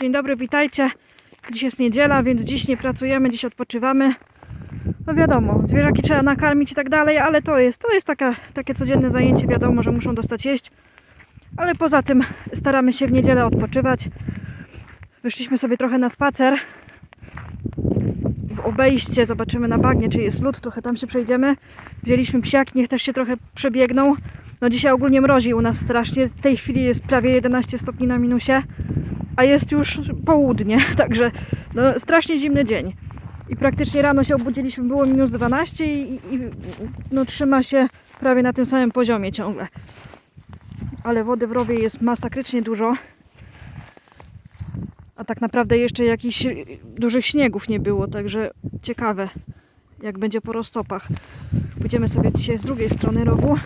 Dzień dobry, witajcie. Dziś jest niedziela, więc dziś nie pracujemy, dziś odpoczywamy. No wiadomo, zwierzaki trzeba nakarmić i tak dalej, ale to jest, to jest taka, takie codzienne zajęcie, wiadomo, że muszą dostać jeść. Ale poza tym staramy się w niedzielę odpoczywać. Wyszliśmy sobie trochę na spacer. W obejście zobaczymy na bagnie, czy jest lód, trochę tam się przejdziemy. Wzięliśmy psiaki, niech też się trochę przebiegną. No dzisiaj ogólnie mrozi u nas strasznie. W tej chwili jest prawie 11 stopni na minusie, a jest już południe, także no, strasznie zimny dzień. I praktycznie rano się obudziliśmy, było minus 12 i, i no, trzyma się prawie na tym samym poziomie ciągle. Ale wody w rowie jest masakrycznie dużo. A tak naprawdę jeszcze jakichś dużych śniegów nie było, także ciekawe jak będzie po roztopach. Pójdziemy sobie dzisiaj z drugiej strony rowu.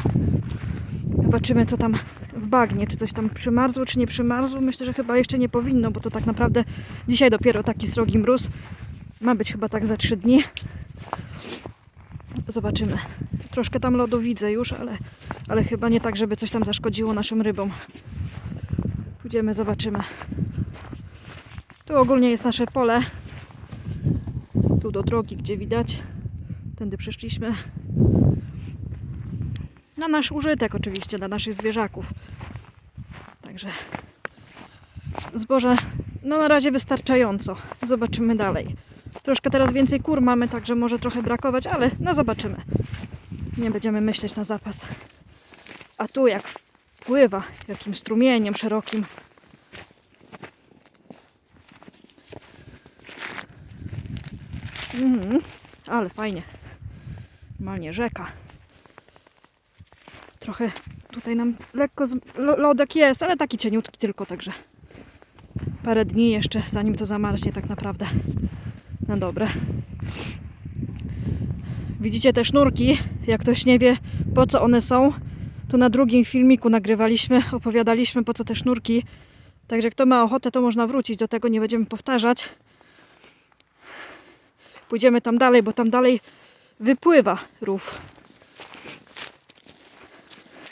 Zobaczymy co tam w bagnie, czy coś tam przymarzło, czy nie przymarzło. Myślę, że chyba jeszcze nie powinno, bo to tak naprawdę dzisiaj dopiero taki srogi mróz. Ma być chyba tak za 3 dni. Zobaczymy. Troszkę tam lodu widzę już, ale, ale chyba nie tak, żeby coś tam zaszkodziło naszym rybom. Pójdziemy, zobaczymy. Tu ogólnie jest nasze pole. Tu do drogi, gdzie widać. Tędy przeszliśmy. Na nasz użytek oczywiście, dla naszych zwierzaków. Także zboże no na razie wystarczająco. Zobaczymy dalej. Troszkę teraz więcej kur mamy, także może trochę brakować, ale no zobaczymy. Nie będziemy myśleć na zapas. A tu jak wpływa jakim strumieniem szerokim. Mhm, ale fajnie. Normalnie rzeka. Trochę tutaj nam lekko z- lo- lodek jest, ale taki cieniutki tylko, także parę dni jeszcze, zanim to zamarznie tak naprawdę. No dobre. Widzicie te sznurki? Jak ktoś nie wie, po co one są, to na drugim filmiku nagrywaliśmy, opowiadaliśmy po co te sznurki. Także kto ma ochotę, to można wrócić do tego, nie będziemy powtarzać. Pójdziemy tam dalej, bo tam dalej wypływa rów.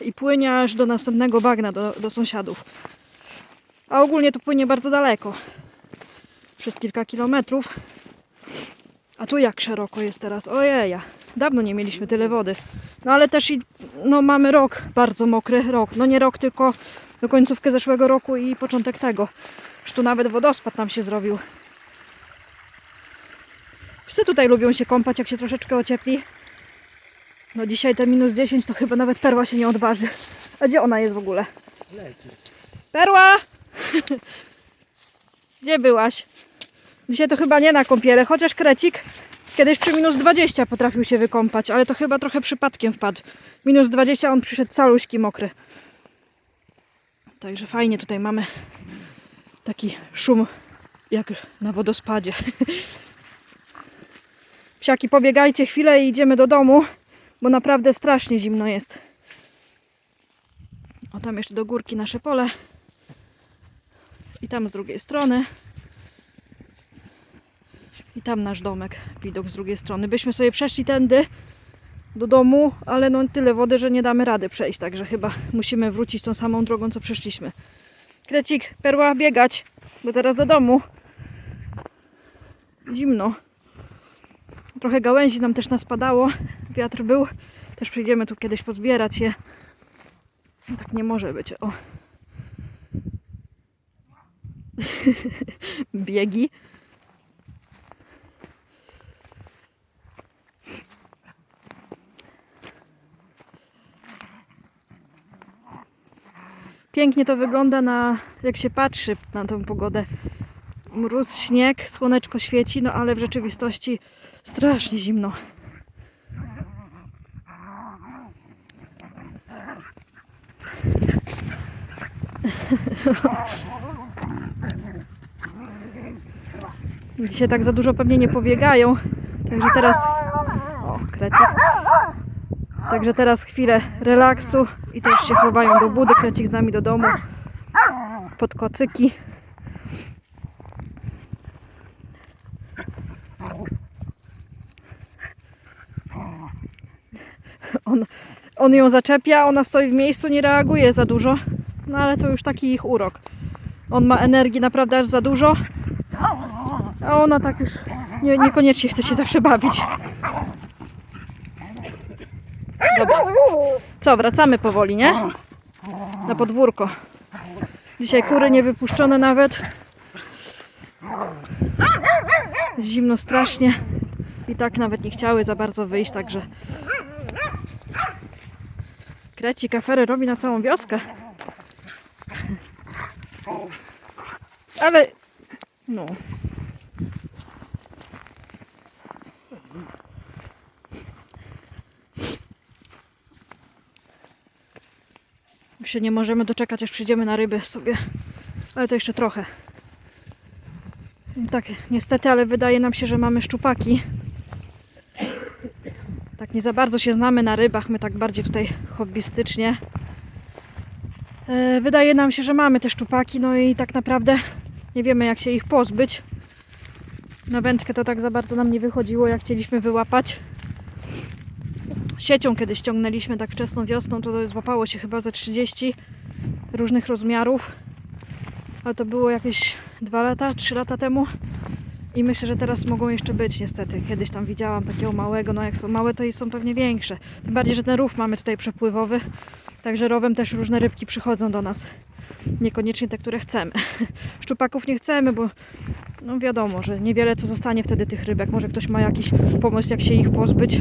I płynie aż do następnego bagna, do, do sąsiadów. A ogólnie to płynie bardzo daleko. Przez kilka kilometrów. A tu jak szeroko jest teraz. Ojeja. Dawno nie mieliśmy tyle wody. No ale też i no, mamy rok bardzo mokry. Rok. No nie rok, tylko do końcówkę zeszłego roku i początek tego. Już tu nawet wodospad nam się zrobił. Psy tutaj lubią się kąpać, jak się troszeczkę ociepli. No dzisiaj te minus 10 to chyba nawet perła się nie odważy. A gdzie ona jest w ogóle? Leci. Perła! Gdzie byłaś? Dzisiaj to chyba nie na kąpiele, chociaż krecik kiedyś przy minus 20 potrafił się wykąpać, ale to chyba trochę przypadkiem wpadł. Minus 20 on przyszedł caluśki mokry. Także fajnie tutaj mamy taki szum jak na wodospadzie. Psiaki, pobiegajcie chwilę i idziemy do domu, bo naprawdę strasznie zimno jest. O, tam jeszcze do górki nasze pole. I tam z drugiej strony. I tam nasz domek, widok z drugiej strony. Byśmy sobie przeszli tędy do domu, ale no tyle wody, że nie damy rady przejść, także chyba musimy wrócić tą samą drogą, co przyszliśmy. Krecik, perła, biegać, bo teraz do domu. Zimno. Trochę gałęzi nam też naspadało. Wiatr był. Też przyjdziemy tu kiedyś pozbierać je. No Tak nie może być. O. Biegi. Pięknie to wygląda na, jak się patrzy na tę pogodę. Mróz, śnieg, słoneczko świeci, no ale w rzeczywistości strasznie zimno. Dzisiaj tak za dużo pewnie nie pobiegają. Także teraz. O, krecik. Także teraz chwilę relaksu i też się chowają do budy. Krecik z nami do domu. Pod kocyki. On, on ją zaczepia, ona stoi w miejscu, nie reaguje za dużo. No ale to już taki ich urok. On ma energii naprawdę aż za dużo. A ona tak już nie, niekoniecznie chce się zawsze bawić. Dobra. Co, wracamy powoli, nie? Na podwórko. Dzisiaj kury nie wypuszczone nawet. Zimno strasznie. I tak nawet nie chciały za bardzo wyjść, także Kreci kafery robi na całą wioskę. Ale no. Już się nie możemy doczekać, aż przyjdziemy na ryby sobie. Ale to jeszcze trochę. Tak, niestety, ale wydaje nam się, że mamy szczupaki. Tak nie za bardzo się znamy na rybach, my tak bardziej tutaj hobbystycznie. E, Wydaje nam się, że mamy te szczupaki, no i tak naprawdę nie wiemy jak się ich pozbyć. Na wędkę to tak za bardzo nam nie wychodziło, jak chcieliśmy wyłapać. Siecią kiedyś ściągnęliśmy tak wczesną wiosną, to złapało się chyba ze 30 różnych rozmiarów. Ale to było jakieś 2 lata, 3 lata temu. I myślę, że teraz mogą jeszcze być niestety. Kiedyś tam widziałam takiego małego, no jak są małe, to są pewnie większe. Tym bardziej, że ten rów mamy tutaj przepływowy. Także rowem też różne rybki przychodzą do nas. Niekoniecznie te, które chcemy. Szczupaków nie chcemy, bo no wiadomo, że niewiele co zostanie wtedy tych rybek. Może ktoś ma jakiś pomysł, jak się ich pozbyć.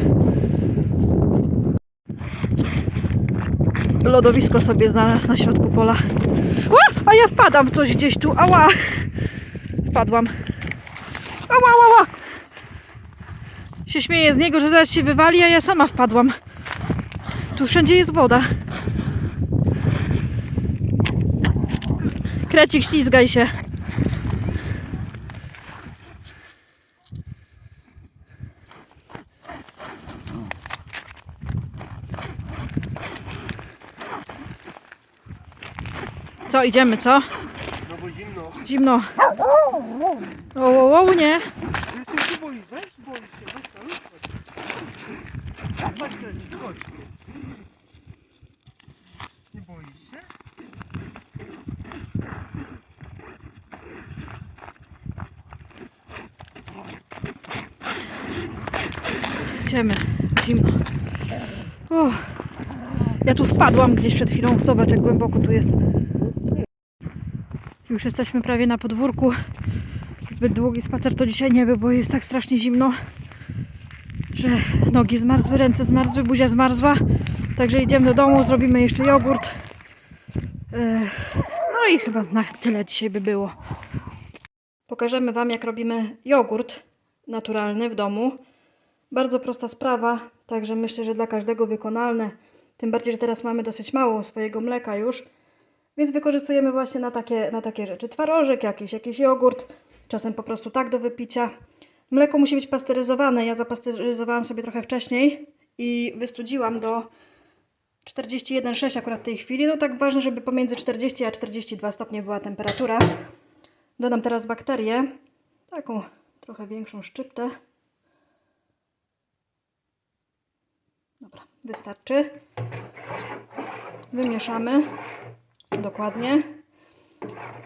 Lodowisko sobie znalazł na środku pola. O, a ja wpadam coś gdzieś tu. Ała! Wpadłam. Ała, ała, ała! Się śmieję z niego, że zaraz się wywali, a ja sama wpadłam. Tu wszędzie jest woda. Krecik, ślizgaj się. Co, idziemy, co? No bo zimno. Zimno. O, o, o, nie. Ty się boisz, weź boisz się, weź. Chodź chodź. Nie boisz się? Idziemy. Zimno. Uff. Ja tu wpadłam gdzieś przed chwilą. Zobacz, jak głęboko tu jest. Już jesteśmy prawie na podwórku. Zbyt długi spacer to dzisiaj nie był, bo jest tak strasznie zimno, że nogi zmarzły, ręce zmarzły, buzia zmarzła. Także idziemy do domu, zrobimy jeszcze jogurt. E, No i chyba na tyle dzisiaj by było. Pokażemy Wam, jak robimy jogurt naturalny w domu. Bardzo prosta sprawa, także myślę, że dla każdego wykonalne. Tym bardziej, że teraz mamy dosyć mało swojego mleka już, więc wykorzystujemy właśnie na takie, na takie rzeczy. Twarożek jakiś, jakiś jogurt, czasem po prostu tak do wypicia. Mleko musi być pasteryzowane. Ja zapasteryzowałam sobie trochę wcześniej i wystudziłam do 41,6 akurat w tej chwili. No tak ważne, żeby pomiędzy 40 a 42 stopnie była temperatura. Dodam teraz bakterię, taką trochę większą szczyptę. Dobra, wystarczy. Wymieszamy dokładnie.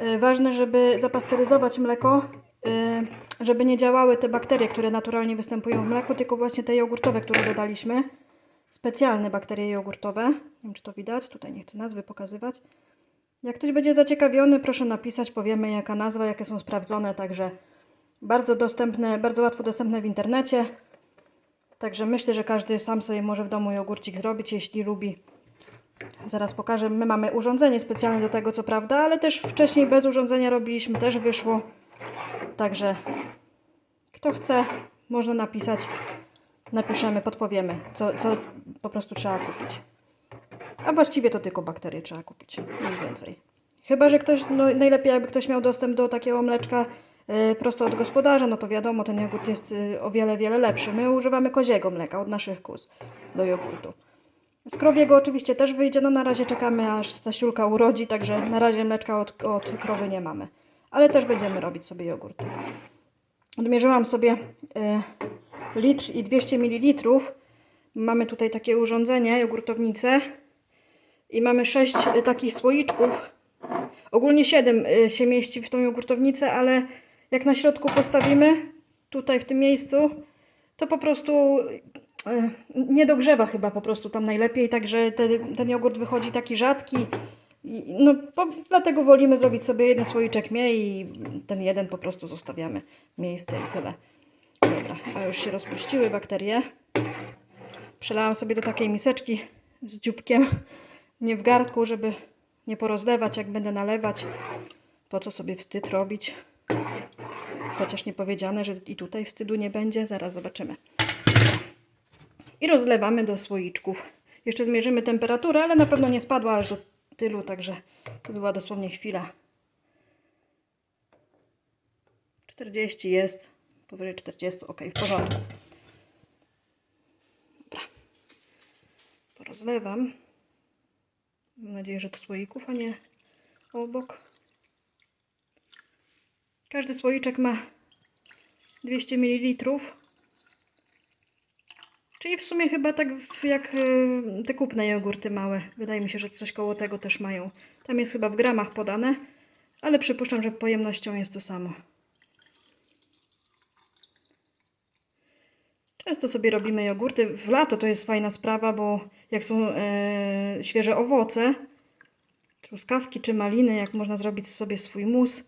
Y, Ważne, żeby zapasteryzować mleko, y, żeby nie działały te bakterie, które naturalnie występują w mleku, tylko właśnie te jogurtowe, które dodaliśmy. Specjalne bakterie jogurtowe. Nie wiem, czy to widać. Tutaj nie chcę nazwy pokazywać. Jak ktoś będzie zaciekawiony, proszę napisać, powiemy jaka nazwa, jakie są sprawdzone, także bardzo dostępne, bardzo łatwo dostępne w internecie. Także myślę, że każdy sam sobie może w domu jogurcik zrobić, jeśli lubi. Zaraz pokażę. My mamy urządzenie specjalne do tego, co prawda, ale też wcześniej bez urządzenia robiliśmy, też wyszło. Także kto chce, można napisać. Napiszemy, podpowiemy, co, co po prostu trzeba kupić. A właściwie to tylko bakterie trzeba kupić, mniej więcej. Chyba, że ktoś, no najlepiej jakby ktoś miał dostęp do takiego mleczka y, prosto od gospodarza, no to wiadomo, ten jogurt jest y, o wiele, wiele lepszy. My używamy koziego mleka od naszych kóz do jogurtu. Z krowiego oczywiście też wyjdzie, no na razie czekamy aż Stasiulka urodzi, także na razie mleczka od, od krowy nie mamy. Ale też będziemy robić sobie jogurty. Odmierzyłam sobie y, litr i 200 ml. Mamy tutaj takie urządzenie, jogurtownicę. I mamy 6 takich słoiczków. Ogólnie 7 się mieści w tą jogurtownicę, ale jak na środku postawimy, tutaj w tym miejscu, to po prostu nie dogrzewa chyba po prostu tam najlepiej, także te, ten jogurt wychodzi taki rzadki. I, no, po, dlatego wolimy zrobić sobie jeden słoiczek mniej i ten jeden po prostu zostawiamy miejsce i tyle. Dobra, a już się rozpuściły bakterie. Przelałam sobie do takiej miseczki z dzióbkiem, nie w garnku, żeby nie porozlewać, jak będę nalewać. Po co sobie wstyd robić? Chociaż nie powiedziane, że i tutaj wstydu nie będzie. Zaraz zobaczymy. I rozlewamy do słoiczków. Jeszcze zmierzymy temperaturę, ale na pewno nie spadła aż do tylu, także to była dosłownie chwila. 40 jest, powyżej 40, ok, w porządku. Dobra. Porozlewam. Mam nadzieję, że do słoików, a nie obok. Każdy słoiczek ma 200 ml. Czyli w sumie chyba tak jak y, te kupne jogurty małe. Wydaje mi się, że coś koło tego też mają. Tam jest chyba w gramach podane, ale przypuszczam, że pojemnością jest to samo. Często sobie robimy jogurty. W lato to jest fajna sprawa, bo jak są e, świeże owoce, truskawki czy maliny, jak można zrobić sobie swój mus,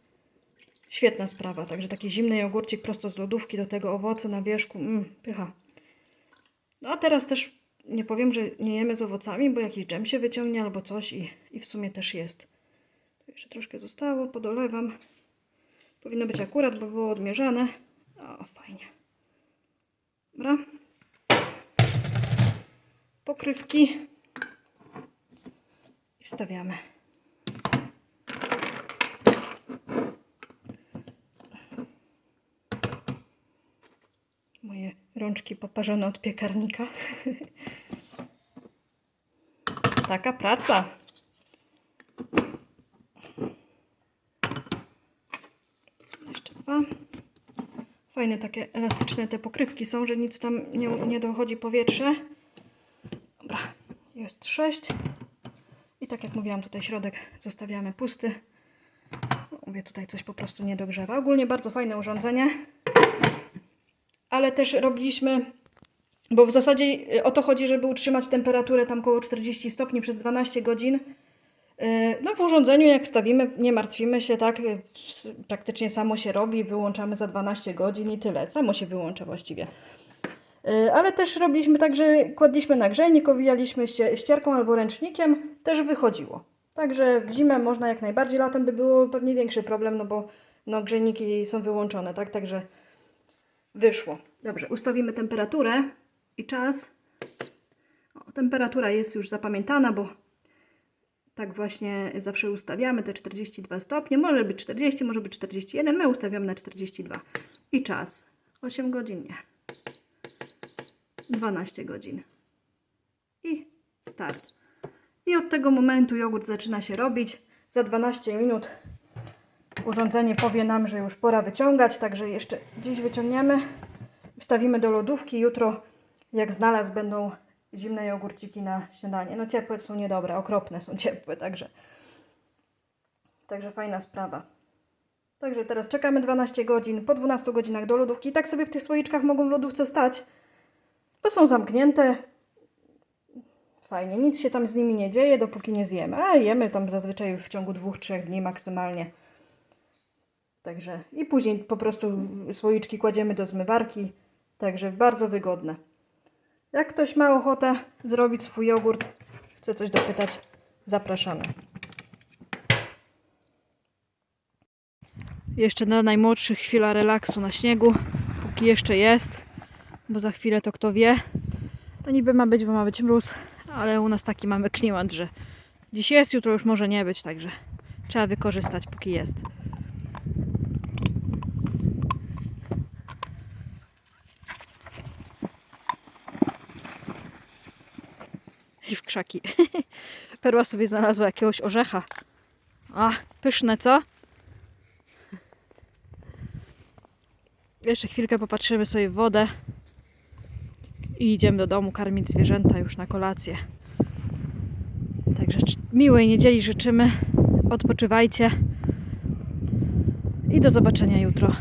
świetna sprawa. Także taki zimny jogurcik prosto z lodówki, do tego owoce na wierzchu, mm, pycha. No a teraz też nie powiem, że nie jemy z owocami, bo jakiś dżem się wyciągnie albo coś i, i w sumie też jest. Tu jeszcze troszkę zostało, podolewam. Powinno być akurat, bo było odmierzane. O, fajnie. Dobra. Pokrywki. I wstawiamy. Moje rączki poparzone od piekarnika. Taka praca. Jeszcze dwa. Fajne takie elastyczne te pokrywki są, że nic tam nie, nie dochodzi powietrze. Dobra, jest sześć. I tak jak mówiłam, tutaj środek zostawiamy pusty. Mówię, tutaj coś po prostu nie dogrzewa. Ogólnie bardzo fajne urządzenie. Ale też robiliśmy, bo w zasadzie y, o to chodzi, żeby utrzymać temperaturę tam około 40 stopni przez 12 godzin. Y, No w urządzeniu jak wstawimy, nie martwimy się, tak, y, praktycznie samo się robi, wyłączamy za 12 godzin i tyle, samo się wyłącza właściwie. Ale też robiliśmy tak, że kładliśmy na grzejnik, owijaliśmy ście- ścierką albo ręcznikiem, też wychodziło. Także w zimę można jak najbardziej, latem by było pewnie większy problem, no bo no, grzejniki są wyłączone, tak, także wyszło. Dobrze, ustawimy temperaturę i czas. O, temperatura jest już zapamiętana, bo tak właśnie zawsze ustawiamy te 42 stopnie. Może być 40, może być 41. My ustawiamy na 42. I czas 8 godzin, nie. 12 godzin. I start. I od tego momentu jogurt zaczyna się robić. Za 12 minut urządzenie powie nam, że już pora wyciągać, także jeszcze dziś wyciągniemy. Wstawimy do lodówki. Jutro, jak znalazł, będą zimne jogurciki na śniadanie. No ciepłe są niedobre, okropne są ciepłe, także także fajna sprawa. Także teraz czekamy 12 godzin, po 12 godzinach do lodówki. I tak sobie w tych słoiczkach mogą w lodówce stać, bo są zamknięte. Fajnie, nic się tam z nimi nie dzieje, dopóki nie zjemy. A jemy tam zazwyczaj w ciągu 2-3 dni maksymalnie. Także i później po prostu słoiczki kładziemy do zmywarki. Także bardzo wygodne. Jak ktoś ma ochotę zrobić swój jogurt, chce coś dopytać, zapraszamy. Jeszcze dla najmłodszych chwila relaksu na śniegu, póki jeszcze jest, bo za chwilę to kto wie. To niby ma być, bo ma być mróz, ale u nas taki mamy klimat, że dziś jest, jutro już może nie być, także trzeba wykorzystać póki jest. I w krzaki. Perła sobie znalazła jakiegoś orzecha. A, pyszne, co? Jeszcze chwilkę popatrzymy sobie w wodę i idziemy do domu karmić zwierzęta już na kolację. Także miłej niedzieli życzymy. odpoczywajcie i do zobaczenia jutro.